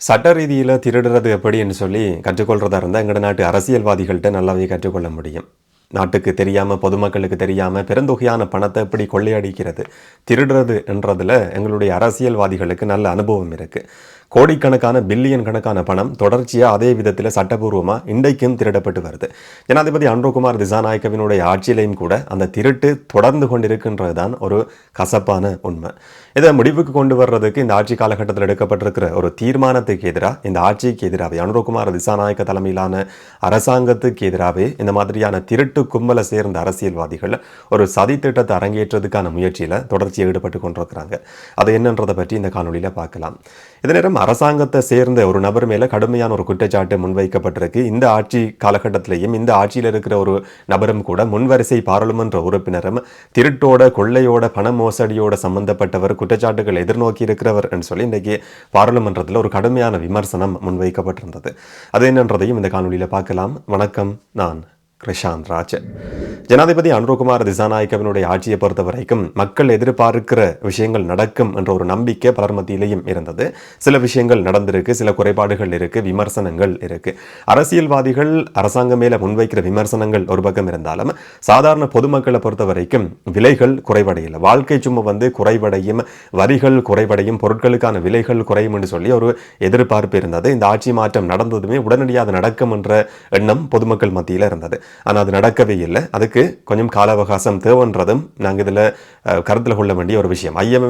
சட்ட ரீதியில் திருடுறது எப்படின்னு சொல்லி கற்றுக்கொள்றதா இருந்தால் எங்கள் நாட்டு அரசியல்வாதிகள்கிட்ட நல்லாவே கற்றுக்கொள்ள முடியும். நாட்டுக்கு தெரியாமல் பொதுமக்களுக்கு தெரியாமல் பெருந்தொகையான பணத்தை எப்படி கொள்ளையடிக்கிறது? திருடுறது என்றதில் எங்களுடைய அரசியல்வாதிகளுக்கு நல்ல அனுபவம் இருக்குது கோடிக்கணக்கான பில்லியன் கணக்கான பணம் தொடர்ச்சியாக அதே விதத்தில் சட்டபூர்வமாக இன்றைக்கும் திருடப்பட்டு வருது. ஜனாதிபதி அன்ருகுமார் திசாநாயக்கவினுடைய ஆட்சியிலையும் கூட அந்த திருட்டு தொடர்ந்து கொண்டிருக்கின்றது தான் ஒரு கசப்பான உண்மை. இதை முடிவுக்கு கொண்டு வர்றதுக்கு இந்த ஆட்சி காலகட்டத்தில் எடுக்கப்பட்டிருக்கிற ஒரு தீர்மானத்துக்கு எதிராக இந்த ஆட்சிக்கு எதிராகவே அனுரகுமார் திசாநாயக்க தலைமையிலான அரசாங்கத்துக்கு எதிராகவே இந்த மாதிரியான திருட்டு கும்பலை சேர்ந்த அரசியல்வாதிகள் ஒரு சதி திட்டத்தை அரங்கேற்றதுக்கான முயற்சியில் தொடர்ச்சியாக ஈடுபட்டு கொண்டிருக்கிறாங்க. அது என்னன்றதை பற்றி இந்த காணொலியில் பார்க்கலாம். இதே நேரம் அரசாங்கத்தை சேர்ந்த ஒரு நபர் மேலே கடுமையான ஒரு குற்றச்சாட்டு முன்வைக்கப்பட்டிருக்கு. இந்த ஆட்சி காலகட்டத்திலையும் இந்த ஆட்சியில் இருக்கிற ஒரு நபரும் கூட முன்வரிசை பாராளுமன்ற உறுப்பினரும் திருட்டோட கொள்ளையோட பண மோசடியோட சம்பந்தப்பட்டவர் குற்றச்சாட்டுகள் எதிர்நோக்கி இருக்கிறவர் சொல்லி இன்றைக்கு பாராளுமன்றத்தில் ஒரு கடுமையான விமர்சனம் முன்வைக்கப்பட்டிருந்தது. அது என்னன்றதையும் இந்த காணொலியில் பார்க்கலாம். வணக்கம். நான் கிருஷாந்த் ராஜ். ஜனாதிபதி அனுரகுமார் திசாநாயக்கவினுடைய ஆட்சியை பொறுத்த வரைக்கும் மக்கள் எதிர்பார்க்கிற விஷயங்கள் நடக்கும் என்ற ஒரு நம்பிக்கை பலர் மத்தியிலையும் இருந்தது. சில விஷயங்கள் நடந்திருக்கு சில குறைபாடுகள் இருக்கு விமர்சனங்கள் இருக்கு. அரசியல்வாதிகள் அரசாங்கம் மேல முன்வைக்கிற விமர்சனங்கள் ஒரு பக்கம் இருந்தாலும் சாதாரண பொதுமக்களை பொறுத்த வரைக்கும் விலைகள் குறைவடையில். வாழ்க்கை சும்மா வந்து குறைவடையும் வரிகள் குறைவடையும் பொருட்களுக்கான விலைகள் குறையும் என்று சொல்லி ஒரு எதிர்பார்ப்பு இருந்தது. இந்த ஆட்சி மாற்றம் நடந்ததுமே உடனடியாக நடக்கும் என்ற எண்ணம் பொதுமக்கள் மத்தியில் இருந்தது. ஆனால் அது நடக்கவே இல்லை. அதுக்கு கொஞ்சம் கால அவகாசம் தேவைன்றதும் நாங்கள் இதில் கருத்தில் கொள்ள வேண்டிய ஒரு விஷயம். ஐஎம்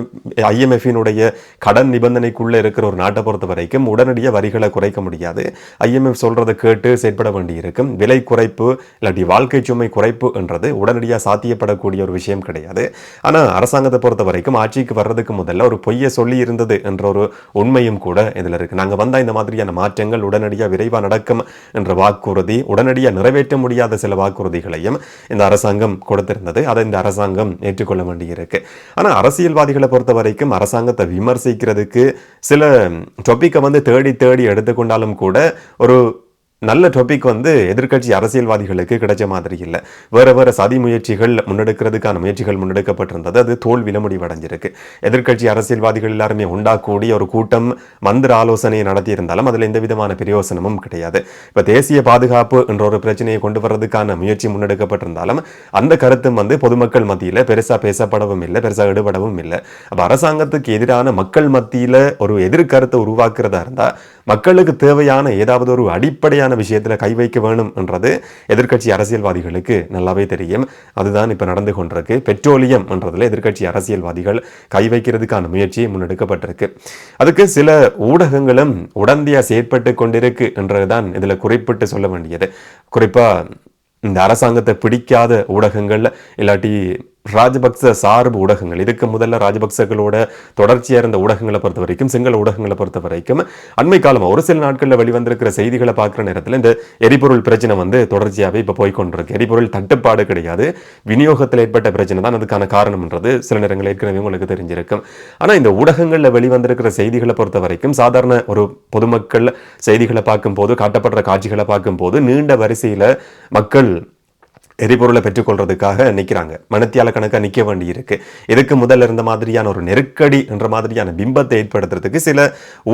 ஐஎம்எஃபினுடைய கடன் நிபந்தனைக்குள்ளே இருக்கிற ஒரு நாட்டை பொறுத்த வரைக்கும் உடனடியாக வரிகளை குறைக்க முடியாது. ஐஎம்எஃப் சொல்கிறத கேட்டு செயற்பட வேண்டியிருக்கும். விலை குறைப்பு இல்லாட்டி வாழ்க்கை சுமை குறைப்பு என்றது உடனடியாக சாத்தியப்படக்கூடிய ஒரு விஷயம் கிடையாது. ஆனால் அரசாங்கத்தை பொறுத்த வரைக்கும் ஆட்சிக்கு வர்றதுக்கு முதல்ல ஒரு பொய்யை சொல்லி இருந்தது என்ற ஒரு உண்மையும் கூட இதில் இருக்குது நாங்கள் வந்தால் இந்த மாதிரியான மாற்றங்கள் உடனடியாக விரைவாக நடக்கும் என்ற வாக்குறுதி உடனடியாக நிறைவேற்ற முடியாத சில வாக்குறுதிகளையும் இந்த அரசாங்கம் கொடுத்திருந்தது. அதை இந்த அரசாங்கம் ஏற்றுக்கொள்ள வேண்டியிருக்கு. ஆனால் அரசியல்வாதிகளை பொறுத்த வரைக்கும் அரசாங்கத்தை விமர்சிக்கிறதுக்கு சில டொப்பிக்கை வந்து தேடி தேடி எடுத்துக்கொண்டாலும் கூட ஒரு நல்ல டாபிக் வந்து எதிர்க்கட்சி அரசியல்வாதிகளுக்கு கிடைச்ச மாதிரி இல்லை. வேறு வேறு சதி முயற்சிகள் முன்னெடுக்கிறதுக்கான முயற்சிகள் முன்னெடுக்கப்பட்டிருந்தது. அது தோல்வியில் முடிவடைஞ்சிருக்கு எதிர்க்கட்சி அரசியல்வாதிகள் எல்லாருமே உண்டாக்கூடிய ஒரு கூட்டம் மந்திர ஆலோசனையை நடத்தியிருந்தாலும் அதில் எந்த விதமான பிரயோசனமும் கிடையாது. இப்போ தேசிய பாதுகாப்பு என்ற ஒரு பிரச்சனையை கொண்டு வர்றதுக்கான முயற்சி முன்னெடுக்கப்பட்டிருந்தாலும் அந்த கருத்தும் வந்து பொதுமக்கள் மத்தியில் பெருசாக பேசப்படவும் இல்லை பெருசாக ஈடுபடவும் இல்லை. அப்போ அரசாங்கத்துக்கு எதிரான மக்கள் மத்தியில் ஒரு எதிர்கருத்தை உருவாக்குறதா இருந்தால் மக்களுக்கு தேவையான ஏதாவது ஒரு அடிப்படையான விஷயத்தில் கை வைக்க வேணும் என்றது எதிர்க்கட்சி அரசியல்வாதிகளுக்கு நல்லாவே தெரியும். அதுதான் இப்போ நடந்து கொண்டிருக்கு. பெட்ரோலியம் என்றதில் எதிர்க்கட்சி அரசியல்வாதிகள் கை வைக்கிறதுக்கான முயற்சி முன்னெடுக்கப்பட்டிருக்கு. அதுக்கு சில ஊடகங்களும் உடந்தையாக செயற்பட்டு கொண்டிருக்கு என்றதுதான் இதில் குறிப்பிட்டு சொல்ல வேண்டியது. குறிப்பாக இந்த அரசாங்கத்தை பிடிக்காத ஊடகங்கள் இல்லாட்டி ராஜபக்ச சார்பு ஊடகங்கள். இதுக்கு முதல்ல ராஜபக்சகளோட தொடர்ச்சியாக இருந்த ஊடகங்களை பொறுத்த வரைக்கும் சிங்கள ஊடகங்களை பொறுத்த வரைக்கும் அண்மை காலமாக ஒரு சில நாட்களில் வெளிவந்திருக்கிற செய்திகளை பார்க்குற நேரத்தில் இந்த எரிபொருள் பிரச்சனை வந்து தொடர்ச்சியாகவே இப்போ போய்கொண்டிருக்கு எரிபொருள் தட்டுப்பாடு கிடையாது. விநியோகத்தில் ஏற்பட்ட பிரச்சனை தான் அதுக்கான காரணம்ன்றது சில நேரங்கள் ஏற்கனவே உங்களுக்கு தெரிஞ்சிருக்கும். ஆனால் இந்த ஊடகங்களில் வெளிவந்திருக்கிற செய்திகளை பொறுத்த வரைக்கும் சாதாரண ஒரு பொதுமக்கள் செய்திகளை பார்க்கும்போது காட்டப்படுற காட்சிகளை பார்க்கும்போது நீண்ட வரிசையில் மக்கள் எரிபொருளை பெற்றுக்கொள்றதுக்காக நிற்கிறாங்க மனத்தியால கணக்காக நிற்க வேண்டி இருக்கு இதுக்கு முதல்ல இருந்த மாதிரியான ஒரு நெருக்கடி என்ற மாதிரியான பிம்பத்தை ஏற்படுத்துறதுக்கு சில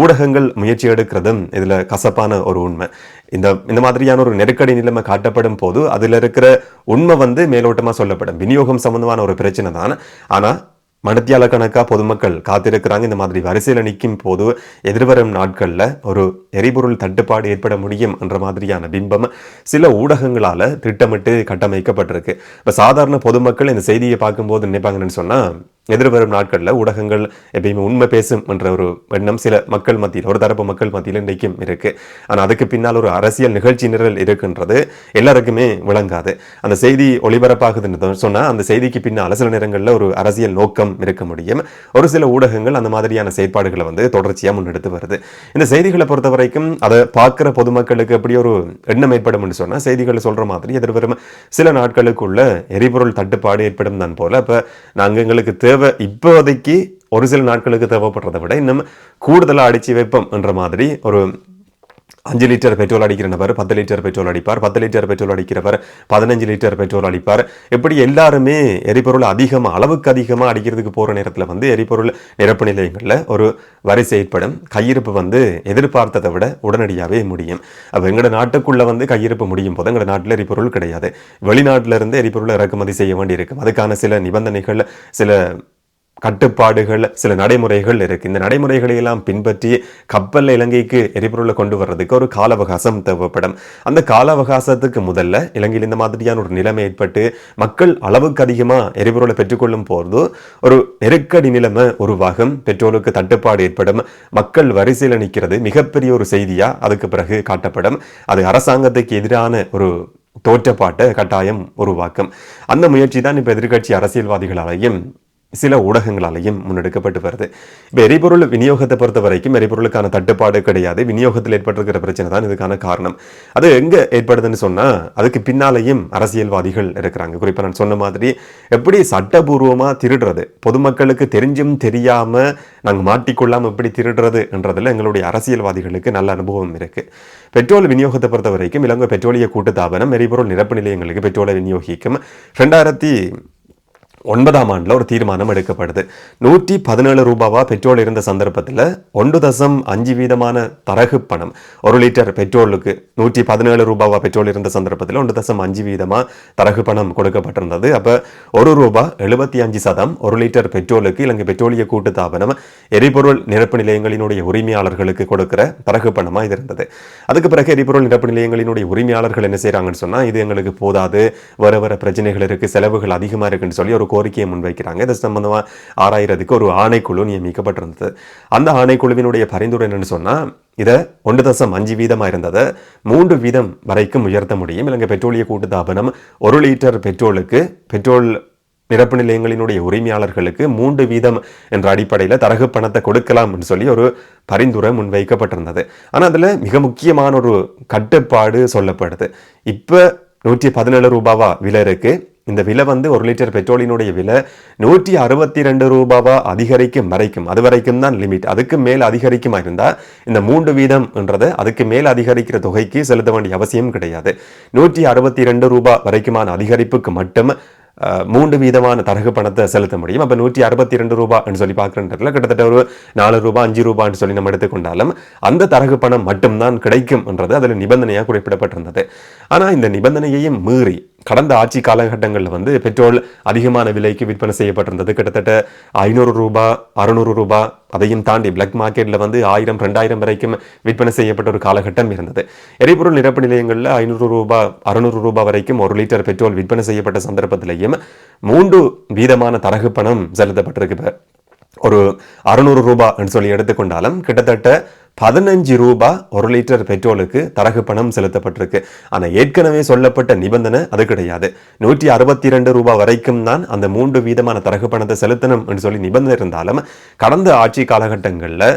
ஊடகங்கள் முயற்சி எடுக்கிறதும் இதில் கசப்பான ஒரு உண்மை. இந்த இந்த மாதிரியான ஒரு நெருக்கடி நிலைமை காட்டப்படும் போது அதில் இருக்கிற உண்மை வந்து மேலோட்டமாக சொல்லப்படும். விநியோகம் சம்பந்தமான ஒரு பிரச்சனை தான். ஆனால் மனத்தியால கணக்காக பொதுமக்கள் காத்திருக்கிறாங்க. இந்த மாதிரி வரிசையில் நிற்கும் போது எதிர்வரும் நாட்களில் ஒரு எரிபொருள் தட்டுப்பாடு ஏற்பட முடியும் என்ற மாதிரியான பிம்பம் சில ஊடகங்களால் திட்டமிட்டு கட்டமைக்கப்பட்டிருக்கு. இப்போ சாதாரண பொதுமக்கள் இந்த செய்தியை பார்க்கும்போது நினைப்பாங்கன்னு சொன்னால் எதிர்வரும் நாட்களில் ஊடகங்கள் எப்பயுமே உண்மை பேசும் என்ற ஒரு எண்ணம் சில மக்கள் மத்தியில் ஒரு தரப்பு மக்கள் மத்தியில் இன்றைக்கும் இருக்கு. ஆனால் அதுக்கு பின்னால் ஒரு அரசியல் நிகழ்ச்சி நிரல் இருக்குன்றது எல்லாருக்குமே விளங்காது. அந்த செய்தி ஒளிபரப்பாகுதுன்னு சொன்னால் அந்த செய்திக்கு பின்னால் சில நேரங்களில் ஒரு அரசியல் நோக்கம் இருக்க முடியும். ஒரு சில ஊடகங்கள் அந்த மாதிரியான செயற்பாடுகளை வந்து தொடர்ச்சியாக முன்னெடுத்து வருது. இந்த செய்திகளை பொறுத்த வரைக்கும் அதை பார்க்குற பொதுமக்களுக்கு எப்படி ஒரு எண்ணம் ஏற்படும்னு சொன்னால் செய்திகளை சொல்கிற மாதிரி எதிர்வரும் சில நாட்களுக்குள்ள எரிபொருள் தட்டுப்பாடு ஏற்படும் தான் போல. இப்போ நாங்கள் எங்களுக்கு தேவை இப்போதைக்கு ஒரு சில நாட்களுக்கு தேவைப்படுறதை விட இன்னும் கூடுதலாக அடிச்சு வைப்போம் என்ற மாதிரி ஒரு அஞ்சு லிட்டர் பெட்ரோல் அடிக்கிற நபர் பத்து லிட்டர் பெட்ரோல் அடிப்பார். பத்து லிட்டர் பெட்ரோல் அடிக்கிறவர் பதினஞ்சு லிட்டர் பெட்ரோல் அடிப்பார். இப்படி எல்லாருமே எரிபொருள் அதிகமாக அளவுக்கு அதிகமாக அடிக்கிறதுக்கு போகிற நேரத்தில் வந்து எரிபொருள் நிரப்பு நிலையங்களில் ஒரு வரிசை ஏற்படும். கையிருப்பு வந்து எதிர்பார்த்ததை விட உடனடியாகவே முடியும். அப்போ எங்களோட நாட்டுக்குள்ளே வந்து கையிருப்பு முடியும் போது எங்களோட நாட்டில் எரிபொருள் கிடையாது. வெளிநாட்டிலிருந்து இருந்து எரிபொருளை இறக்குமதி செய்ய வேண்டியிருக்கும். அதுக்கான சில நிபந்தனைகள் சில கட்டுப்பாடுகள் சில நடைமுறைகள் இருக்குது இந்த நடைமுறைகளை எல்லாம் பின்பற்றி கப்பலில் இலங்கைக்கு எரிபொருளை கொண்டு வர்றதுக்கு ஒரு கால அவகாசம் தேவைப்படும். அந்த கால அவகாசத்துக்கு முதல்ல இலங்கையில் இந்த மாதிரியான ஒரு நிலைமை ஏற்பட்டு மக்கள் அளவுக்கு அதிகமாக எரிபொருளை பெற்றுக்கொள்ளும் போது ஒரு நெருக்கடி நிலைமை உருவாகும். பெட்ரோலுக்கு தட்டுப்பாடு ஏற்படும். மக்கள் வரிசையில் நிற்கிறது மிகப்பெரிய ஒரு செய்தியாக அதுக்கு பிறகு காட்டப்படும். அது அரசாங்கத்துக்கு எதிரான ஒரு தோற்றப்பாட்டை கட்டாயம் உருவாக்கும். அந்த முயற்சி தான் இப்போ எதிர்க்கட்சி அரசியல்வாதிகளாலையும் சில ஊடகங்களாலையும் முன்னெடுக்கப்பட்டு வருது. இப்போ எரிபொருள் விநியோகத்தை பொறுத்த வரைக்கும் எரிபொருளுக்கான தட்டுப்பாடு கிடையாது. விநியோகத்தில் ஏற்பட்டிருக்கிற பிரச்சனை தான் இதுக்கான காரணம். அது எங்கே ஏற்படுதுன்னு சொன்னால் அதுக்கு பின்னாலேயும் அரசியல்வாதிகள் இருக்கிறாங்க. குறிப்பாக நான் சொன்ன மாதிரி எப்படி சட்டபூர்வமாக திருடுறது? பொதுமக்களுக்கு தெரிஞ்சும் தெரியாமல் நாங்கள் மாட்டிக்கொள்ளாமல் எப்படி திருடுறதுன்றதுல எங்களுடைய அரசியல்வாதிகளுக்கு நல்ல அனுபவம் இருக்குது பெட்ரோல் விநியோகத்தை பொறுத்த வரைக்கும் இலங்கை பெட்ரோலிய கூட்டுத்தாபனம் எரிபொருள் நிரப்பு நிலையங்களுக்கு பெட்ரோலை விநியோகிக்கும். ரெண்டாயிரத்தி ஒன்பதாம் ஆண்டில் ஒரு தீர்மானம் எடுக்கப்படுது. நூற்றி பதினேழு ரூபாவா பெட்ரோல் இருந்த சந்தர்ப்பத்தில் ஒன்று தசம் அஞ்சு வீதமான தரகு பணம் ஒரு லிட்டர் பெட்ரோலுக்கு நூற்றி பதினேழு ரூபாவா பெட்ரோல் இருந்த சந்தர்ப்பத்தில் ஒன்று தசம் அஞ்சு வீதமாக தரகு பணம் கொடுக்கப்பட்டிருந்தது. அப்போ ஒரு ரூபா எழுபத்தி அஞ்சு சதம் ஒரு லிட்டர் பெட்ரோலுக்கு இலங்கை பெட்ரோலிய கூட்டுத்தாபனம் எரிபொருள் நிரப்பு நிலையங்களினுடைய உரிமையாளர்களுக்கு கொடுக்கிற தரகு பணமாக இது இருந்தது. அதுக்கு பிறகு எரிபொருள் நிரப்பு நிலையங்களினுடைய உரிமையாளர்கள் என்ன செய்கிறாங்கன்னு சொன்னால் இது எங்களுக்கு போதாது வர வர பிரச்சனைகள் இருக்குது செலவுகள் அதிகமாக இருக்குன்னு சொல்லி ஒரு கோரிக்கையை முன்வைக்கிறாங்க. இது சம்பந்தமாக ஆராயிறதுக்கு ஒரு ஆணைக்குழு நியமிக்கப்பட்டிருந்தது. அந்த ஆணைக்குழுவினுடைய பரிந்துரை என்னன்னு சொன்னால் இதை ஒன்று தசம் அஞ்சு வீதமாக இருந்ததை மூன்று வீதம் வரைக்கும் உயர்த்த முடியும். இலங்கை பெட்ரோலிய கூட்டுத்தாபனம் ஒரு லிட்டர் பெட்ரோலுக்கு பெட்ரோல் நிரப்பு நிலையங்களினுடைய உரிமையாளர்களுக்கு மூன்று வீதம் என்ற அடிப்படையில் தரகு பணத்தை கொடுக்கலாம்னு சொல்லி ஒரு பரிந்துரை முன்வைக்கப்பட்டிருந்தது. ஆனால் அதில் மிக முக்கியமான ஒரு கட்டுப்பாடு சொல்லப்படுது. இப்போ நூற்றி பதினேழு ரூபாவா விலை இருக்குது இந்த விலை வந்து ஒரு லிட்டர் பெட்ரோலினுடைய விலை நூற்றி அறுபத்தி ரெண்டு ரூபாவா அதிகரிக்கும் வரைக்கும். அது வரைக்கும் தான் லிமிட். அதுக்கு மேல் அதிகரிக்குமா இருந்தா இந்த மூன்று வீதம்ன்றது அதுக்கு மேல் அதிகரிக்கிற தொகைக்கு செலுத்த வேண்டிய அவசியம் கிடையாது. நூற்றி அறுபத்தி ரெண்டு ரூபாய் வரைக்குமான அதிகரிப்புக்கு மட்டும் மூன்று வீதமான தரகு பணத்தை செலுத்த முடியும். அப்போ நூற்றி அறுபத்தி ரெண்டு ரூபான்னு சொல்லி பார்க்குறதுல கிட்டத்தட்ட ஒரு நாலு ரூபாய் அஞ்சு ரூபான்னு சொல்லி நம்ம எடுத்துக்கொண்டாலும் அந்த தரகு பணம் மட்டும்தான் கிடைக்கும்ன்றது அதில் நிபந்தனையாக குறிப்பிடப்பட்டிருந்தது. ஆனால் இந்த நிபந்தனையையும் மீறி கடந்த ஆட்சி காலகட்டங்களில் வந்து பெட்ரோல் அதிகமான விலைக்கு விற்பனை செய்யப்பட்டிருந்தது. கிட்டத்தட்ட ஐநூறு ரூபாய் அறுநூறு ரூபாய் அதையும் தாண்டி பிளாக் மார்க்கெட்டில் வந்து ஆயிரம் ரெண்டாயிரம் வரைக்கும் விற்பனை செய்யப்பட்ட ஒரு காலகட்டம் இருந்தது. எரிபொருள் நிரப்பு நிலையங்களில் ஐநூறு ரூபா அறுநூறு ரூபா வரைக்கும் ஒரு லிட்டர் பெட்ரோல் விற்பனை செய்யப்பட்ட சந்தர்ப்பத்திலையும் மூன்று வீதமான தரகு பணம் செலுத்தப்பட்டிருக்கு. ஒரு அறுநூறு ரூபாய்ன்னு சொல்லி எடுத்துக்கொண்டாலும் கிட்டத்தட்ட பதினஞ்சு ரூபாய் ஒரு லிட்டர் பெட்ரோலுக்கு தரகு பணம் செலுத்தப்பட்டிருக்கு. ஆனால் ஏற்கனவே சொல்லப்பட்ட நிபந்தனை அது கிடையாது. நூற்றி அறுபத்தி ரெண்டு ரூபாய் வரைக்கும் தான் அந்த மூன்று வீதமான தரகு பணத்தை செலுத்தணும் என்று சொல்லி நிபந்தனை இருந்தாலும் கடந்த ஆட்சி காலகட்டங்களில்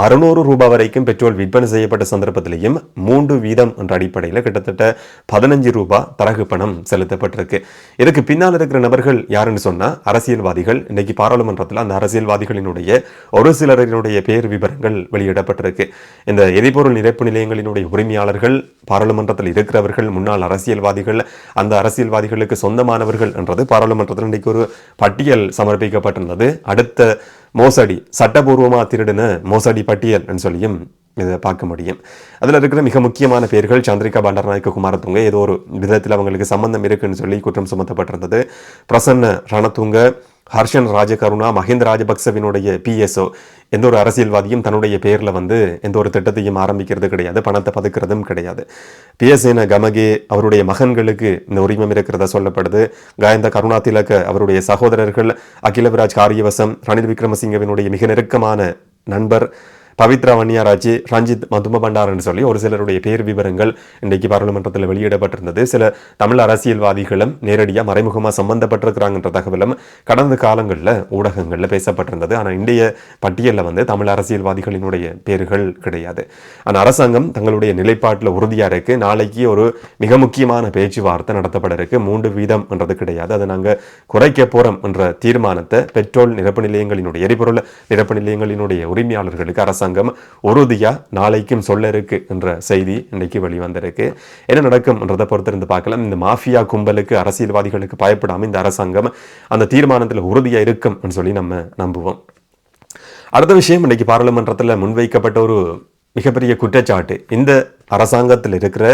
அறுநூறு ரூபாய் வரைக்கும் பெட்ரோல் விற்பனை செய்யப்பட்ட சந்தர்ப்பத்திலையும் மூன்று வீதம் என்ற அடிப்படையில் கிட்டத்தட்ட பதினஞ்சு ரூபாய் தரகு பணம் செலுத்தப்பட்டிருக்கு. இதுக்கு பின்னால் இருக்கிற நபர்கள் யாருன்னு சொன்னால் அரசியல்வாதிகள். இன்னைக்கு பாராளுமன்றத்தில் அந்த அரசியல்வாதிகளினுடைய ஒரு சிலரினுடைய பேர் விவரங்கள் வெளியிடப்பட்டிருக்கு. இந்த எரிபொருள் நிரப்பு நிலையங்களினுடைய உரிமையாளர்கள் பாராளுமன்றத்தில் இருக்கிறவர்கள் முன்னாள் அரசியல்வாதிகள் அந்த அரசியல்வாதிகளுக்கு சொந்தமானவர்கள் என்றது பாராளுமன்றத்தில் இன்றைக்கு ஒரு பட்டியல் சமர்ப்பிக்கப்பட்டிருந்தது. அடுத்த மோசடி சட்டபூர்வமாக திருடின மோசடி பட்டியல் சொல்லியும் இதை பார்க்க முடியும். அதில் இருக்கிற மிக முக்கியமான பேர்கள் சந்திரிகா பண்டாரநாயக்க குமாரதுங்க ஏதோ ஒரு விதத்தில் அவங்களுக்கு சம்பந்தம் இருக்குன்னு சொல்லி குற்றம் சுமத்தப்பட்டிருந்தது. பிரசன்ன ரணதுங்க ஹர்ஷன் ராஜகருணா மஹிந்த ராஜபக்சவினுடைய பிஎஸ்ஓ எந்த ஒரு அரசியல்வாதியும் தன்னுடைய பேரில் வந்து எந்த ஒரு திட்டத்தையும் ஆரம்பிக்கிறது கிடையாது பணத்தை பதுக்கிறதும் கிடையாது. பிஎஸ்ஏன கமகே அவருடைய மகன்களுக்கு இந்த உரிமம் இருக்கிறதா சொல்லப்படுது. காயந்த கருணா திலக அவருடைய சகோதரர்கள் அகிலவிராஜ் காரியவசம் ரணில் விக்ரமசிங்கவினுடைய மிக நெருக்கமான நண்பர் பவித்ரா வன்னியாராஜி ரஞ்சித் மதும பண்டாரன்னு சொல்லி ஒரு சிலருடைய பேர் விவரங்கள் இன்றைக்கு பாராளுமன்றத்தில் வெளியிடப்பட்டிருந்தது. சில தமிழ் அரசியல்வாதிகளும் நேரடியாக மறைமுகமாக சம்பந்தப்பட்டிருக்கிறாங்கன்ற தகவலும் கடந்த காலங்களில் ஊடகங்களில் பேசப்பட்டிருந்தது. ஆனால் இந்திய பட்டியலில் வந்து தமிழ் அரசியல்வாதிகளினுடைய பேர்கள் கிடையாது. ஆனால் அரசாங்கம் தங்களுடைய நிலைப்பாட்டில் உறுதியாக இருக்கு. நாளைக்கு ஒரு மிக முக்கியமான பேச்சுவார்த்தை நடத்தப்பட இருக்கு. மூன்று வீதம் என்றது கிடையாது. அதை நாங்கள் குறைக்க போறோம் என்ற தீர்மானத்தை பெட்ரோல் நிரப்பு நிலையங்களினுடைய எரிபொருள் நிரப்பு நிலையங்களினுடைய உரிமையாளர்களுக்கு அரசாங்கம் அரசாங்கம் உறுதியாக நாளைக்கும் சொல்ல இருக்கு என்ற செய்தி இன்றைக்கு வெளிவந்திருக்கு. என்ன நடக்கும்ன்றதை பொறுத்திருந்து பார்க்கலாம். இந்த மாஃபியா கும்பலுக்கு அரசியல்வாதிகளுக்கு பயப்படாமல் இந்த அரசாங்கம் அந்த தீர்மானத்தில் உறுதியாக இருக்கும்னு சொல்லி நம்ம நம்புவோம். அடுத்த விஷயம் இன்றைக்கு பாராளுமன்றத்தில் முன்வைக்கப்பட்ட ஒரு மிகப்பெரிய குற்றச்சாட்டு. இந்த அரசாங்கத்தில் இருக்கிற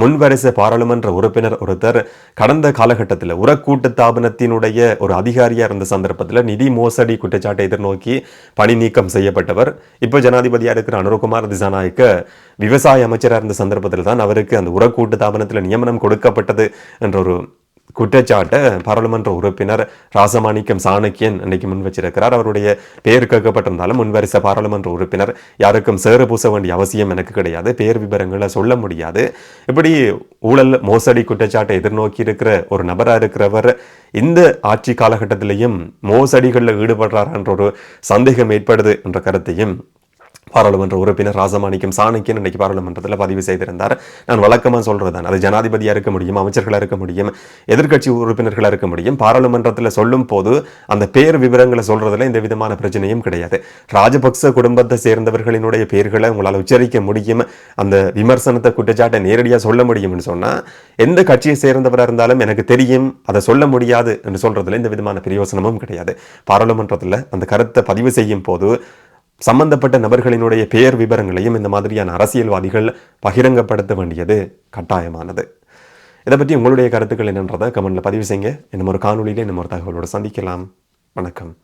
முன்வரிசை பாராளுமன்ற உறுப்பினர் ஒருத்தர் கடந்த காலகட்டத்தில் உரக்கூட்டு தாபனத்தினுடைய ஒரு அதிகாரியாக இருந்த சந்தர்ப்பத்தில் நிதி மோசடி குற்றச்சாட்டை எதிர்நோக்கி பணி நீக்கம் செய்யப்பட்டவர். இப்போ ஜனாதிபதியாக இருக்கிற அனுரகுமார் திசாநாயக்க விவசாய அமைச்சராக இருந்த சந்தர்ப்பத்தில் தான் அவருக்கு அந்த உரக்கூட்டு தாபனத்தில் நியமனம் கொடுக்கப்பட்டது என்ற ஒரு குற்றச்சாட்டை பாராளுமன்ற உறுப்பினர் ராசமாணிக்கம் சாணக்கியன் அன்னைக்கு முன் வச்சிருக்கிறார் அவருடைய பெயர் கேட்கப்பட்டிருந்தாலும் முன்வரிசை பாராளுமன்ற உறுப்பினர் யாருக்கும் சேறு பூச வேண்டிய அவசியம் எனக்கு கிடையாது. பெயர் விவரங்களை சொல்ல முடியாது. இப்படி ஊழல் மோசடி குற்றச்சாட்டை எதிர்நோக்கி இருக்கிற ஒரு நபராக இருக்கிறவர் இந்த ஆட்சி காலகட்டத்திலையும் மோசடிகளில் ஈடுபடுறாரான்ற ஒரு சந்தேகம் ஏற்படுது என்ற கருத்தையும் பாராளுமன்ற உறுப்பினர் ராசமாணிக்கம் சாணக்கியன் இன்னைக்கு பாராளுமன்றத்தில் பதிவு செய்திருந்தார். நான் வழக்கமாக சொல்கிறதான் தான் அது ஜனாதிபதியாக இருக்க முடியும் அமைச்சர்களாக இருக்க முடியும் எதிர்க்கட்சி உறுப்பினர்களாக இருக்க முடியும். பாராளுமன்றத்தில் சொல்லும் போது அந்த பேர் விவரங்களை சொல்கிறதுல இந்த விதமான பிரச்சனையும் கிடையாது. ராஜபக்ச குடும்பத்தை சேர்ந்தவர்களினுடைய பேர்களை உங்களால் உச்சரிக்க முடியும். அந்த விமர்சனத்தை குற்றச்சாட்டை நேரடியாக சொல்ல முடியும்னு சொன்னால் எந்த கட்சியை சேர்ந்தவராக இருந்தாலும் எனக்கு தெரியும் அதை சொல்ல முடியாது என்று சொல்கிறதுல இந்த விதமான பிரயோசனமும் கிடையாது. பாராளுமன்றத்தில் அந்த கருத்தை பதிவு செய்யும் போது சம்பந்தப்பட்ட நபர்களினுடைய பெயர் விவரங்களையும் இந்த மாதிரியான அரசியல்வாதிகள் பகிரங்கப்படுத்த வேண்டியது கட்டாயமானது. இதை பற்றி உங்களுடைய கருத்துக்கள் என்னன்றதை கமெண்ட்ல பதிவு செய்யுங்க. இன்னும் ஒரு காணொலியில் இன்னும் ஒரு தகவலோடு சந்திக்கலாம். வணக்கம்.